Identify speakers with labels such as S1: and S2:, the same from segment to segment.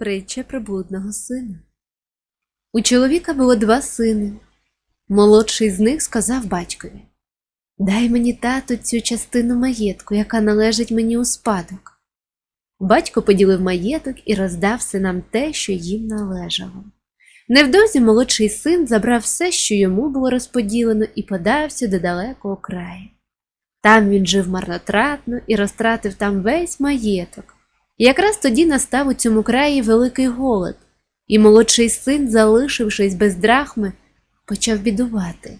S1: Притча про блудного сина. У чоловіка було два сини. Молодший з них сказав батькові Дай мені тату цю частину маєтку, яка належить мені у спадок. Батько поділив маєток і роздав синам те, що їм належало. Невдовзі молодший син забрав все, що йому було розподілено, і подався до далекого краю. Там він жив марнотратно і розтратив там весь маєток. Якраз тоді настав у цьому краї великий голод, і молодший син, залишившись без драхми, почав бідувати.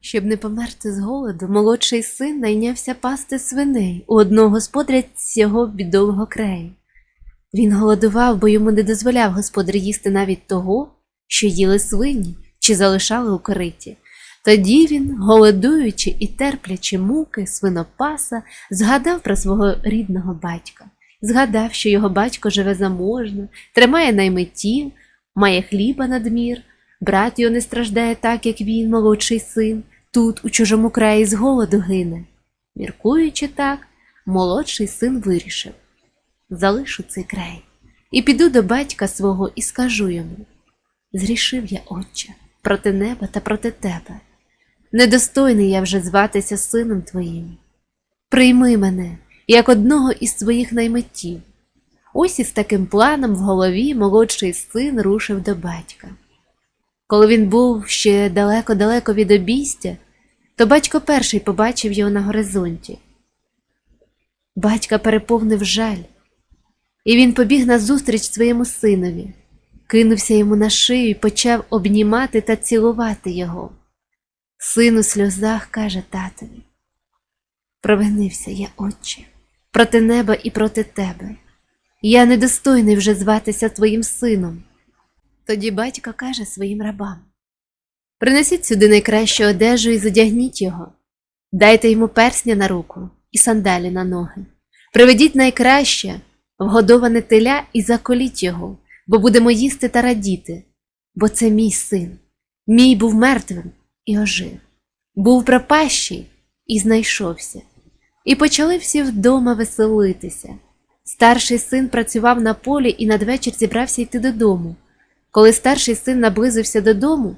S1: Щоб не померти з голоду, молодший син найнявся пасти свиней у одного господаря цього бідового краю. Він голодував, бо йому не дозволяв господар їсти навіть того, що їли свині чи залишали у кориті. Тоді він, голодуючи і терплячи муки свинопаса, згадав про свого рідного батька, згадав, що його батько живе заможно, тримає наймитів, має хліба надмір, брат його не страждає так, як він, молодший син, тут, у чужому краї з голоду гине. Міркуючи так, молодший син вирішив залишу цей край і піду до батька свого і скажу йому Зрішив я, отче, проти неба та проти тебе. Недостойний я вже зватися сином твоїм. Прийми мене, як одного із своїх наймитів. Ось із таким планом в голові молодший син рушив до батька. Коли він був ще далеко-далеко від обійстя, то батько перший побачив його на горизонті. Батька переповнив жаль, і він побіг назустріч своєму синові, кинувся йому на шию і почав обнімати та цілувати його. Син у сльозах каже татові Провинився я, отче, проти неба і проти тебе. Я недостойний вже зватися твоїм сином. Тоді батько каже своїм рабам Принесіть сюди найкращу одежу і задягніть його, дайте йому персня на руку і сандалі на ноги. Приведіть найкраще, вгодоване теля і заколіть його, бо будемо їсти та радіти, бо це мій син. Мій був мертвим і ожив, був пропащий і знайшовся. І почали всі вдома веселитися. Старший син працював на полі і надвечір зібрався йти додому. Коли старший син наблизився додому,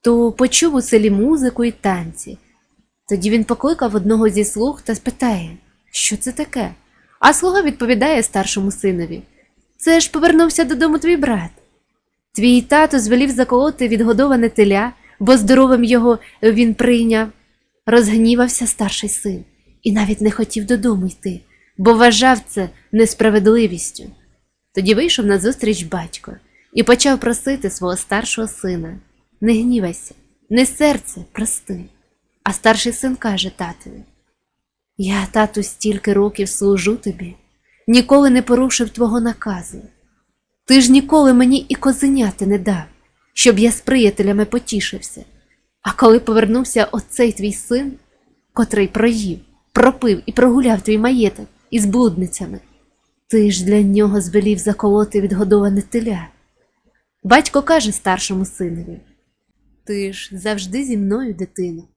S1: то почув у селі музику і танці. Тоді він покликав одного зі слуг та спитає, що це таке? А слуга відповідає старшому синові: Це ж повернувся додому твій брат. Твій тато звелів заколоти відгодоване теля, бо здоровим його він прийняв. Розгнівався старший син і навіть не хотів додому йти, бо вважав це несправедливістю. Тоді вийшов назустріч батько і почав просити свого старшого сина не гнівайся, не серце, прости. А старший син каже татові Я, тату, стільки років служу тобі, ніколи не порушив твого наказу. Ти ж ніколи мені і козеняти не дав, щоб я з приятелями потішився. А коли повернувся оцей твій син, котрий проїв, пропив і прогуляв твій маєток із блудницями, ти ж для нього звелів заколоти відгодоване теля. Батько каже старшому синові Ти ж завжди зі мною, дитино,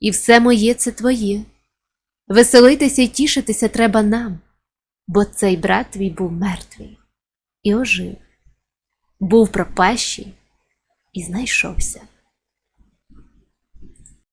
S1: і все моє це твоє. Веселитися і тішитися треба нам, бо цей брат твій був мертвий і ожив, був пропащий і знайшовся.